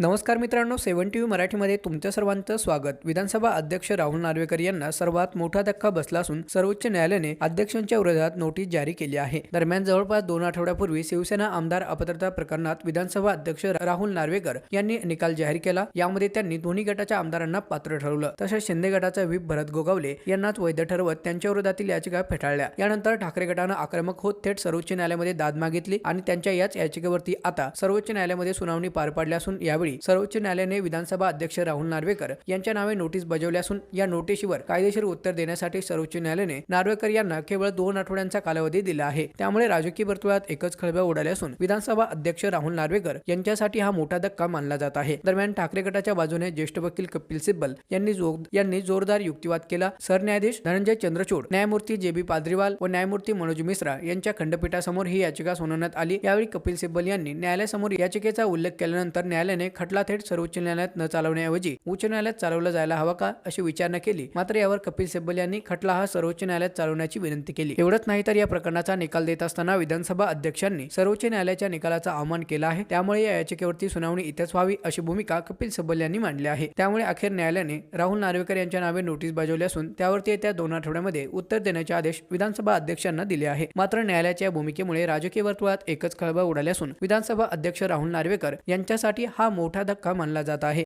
नमस्कार मित्रांनो सेवन T V मराठीमध्ये तुमच्या सर्वांचं स्वागत. विधानसभा अध्यक्ष राहुल नार्वेकर यांना सर्वात मोठा धक्का बसला असून सर्वोच्च न्यायालयाने अध्यक्षांच्या विरोधात नोटीस जारी केली आहे. दरम्यान जवळपास दोन आठवड्यापूर्वी शिवसेना आमदार अपात्रता प्रकरणात विधानसभा अध्यक्ष राहुल नार्वेकर यांनी निकाल जाहीर केला. यामध्ये त्यांनी दोन्ही गटाच्या आमदारांना पात्र ठरवलं. तसेच शिंदे गटाचा व्हीप भरत गोगावले यांनाच वैध ठरवत त्यांच्या विरोधातील याचिका फेटाळल्या. यानंतर ठाकरे गटानं आक्रमक होत थेट सर्वोच्च न्यायालयामध्ये दाद मागितली आणि त्यांच्या याच याचिकेवरती आता सर्वोच्च न्यायालयामध्ये सुनावणी पार पाडली असून यावेळी सर्वोच्च न्यायालयाने विधानसभा अध्यक्ष राहुल नार्वेकर यांच्या नावे नोटीस बजावली असून या नोटीशीवर कायदेशीर उत्तर देण्यासाठी सर्वोच्च न्यायालयाने नार्वेकर यांना केवळ दोन आठवड्यांचा कालावधी दिला आहे. त्यामुळे राजकीय वर्तुळात एकच खळबळ उडाली असून विधानसभा अध्यक्ष राहुल नार्वेकर यांच्यासाठी हा मोठा धक्का मानला जात आहे. दरम्यान ठाकरे गटाच्या बाजूने ज्येष्ठ वकील कपिल सिब्बल यांनी यांनी जोरदार युक्तिवाद केला. सरन्यायाधीश धनंजय चंद्रचूड न्यायमूर्ती जे बी पाद्रीवाल व न्यायमूर्ती मनोज मिश्रा यांच्या खंडपीठासमोर ही याचिका सुनावण्यात आली. यावेळी कपिल सिब्बल यांनी न्यायालयासमोर याचिकेचा उल्लेख केल्यानंतर न्यायालयाने खटला थेट सर्वोच्च न्यायालयात न चालवण्याऐवजी उच्च न्यायालयात चालवला जायला हवा का अशी विचारणा केली. मात्र यावर कपिल सिब्बल यांनी खटला हा सर्वोच्च न्यायालयात चालवण्याची विनंती केली. एवढंच नाही तर या प्रकरणाचा निकाल देत असताना विधानसभा अध्यक्षांनी सर्वोच्च न्यायालयाच्या निकालाचा अवमान केला आहे. त्यामुळे या याचिकेवरती सुनावणी इथेच व्हावी अशी भूमिका कपिल सिब्बल यांनी मांडली आहे. त्यामुळे अखेर न्यायालयाने राहुल नार्वेकर यांच्या नावे नोटीस बजावली असून त्यावरती येत्या दोन आठवड्यामध्ये उत्तर देण्याचे आदेश विधानसभा अध्यक्षांना दिले आहे. मात्र न्यायालयाच्या या भूमिकेमुळे राजकीय वर्तुळात एकच खळबळ उडाली असून विधानसभा अध्यक्ष राहुल नार्वेकर यांच्यासाठी हा मोठा धक्का मानला जात आहे.